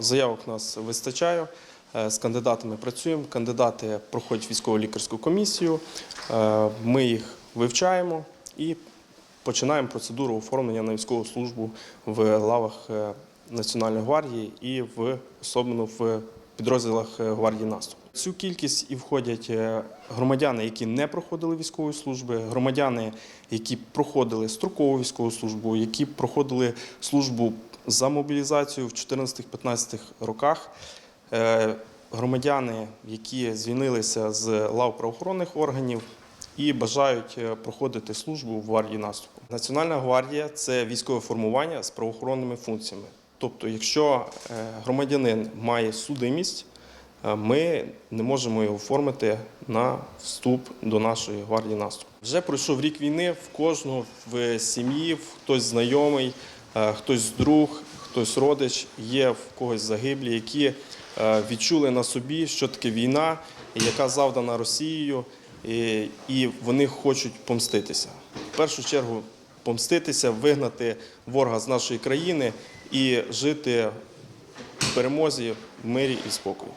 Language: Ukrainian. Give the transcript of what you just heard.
Заявок у нас вистачає. е, З кандидатами працюємо. Кандидати проходять військово-лікарську комісію. е, Ми їх вивчаємо і починаємо процедуру оформлення на військову службу в лавах е, Національної гвардії і в особливо в підрозділах гвардії наступу. Цю кількість і входять громадяни, які не проходили військової служби, громадяни, які проходили строкову військову службу, які проходили службу за мобілізацію в 14-15 роках. Е, Громадяни, які звільнилися з лав правоохоронних органів і бажають е, проходити службу в гвардії наступу. Національна гвардія це військове формування з правоохоронними функціями. Тобто, якщо е, громадянин має судимість, ми не можемо його оформити на вступ до нашої гвардії наступу. Вже пройшов рік війни. В кожного в сім'ї хтось знайомий, хтось друг, хтось родич, є в когось загиблі, які е, відчули на собі, що таке війна, яка завдана Росією, і- вони хочуть помститися. В першу чергу помститися, вигнати ворога з нашої країни і жити в перемозі, в мирі і спокої.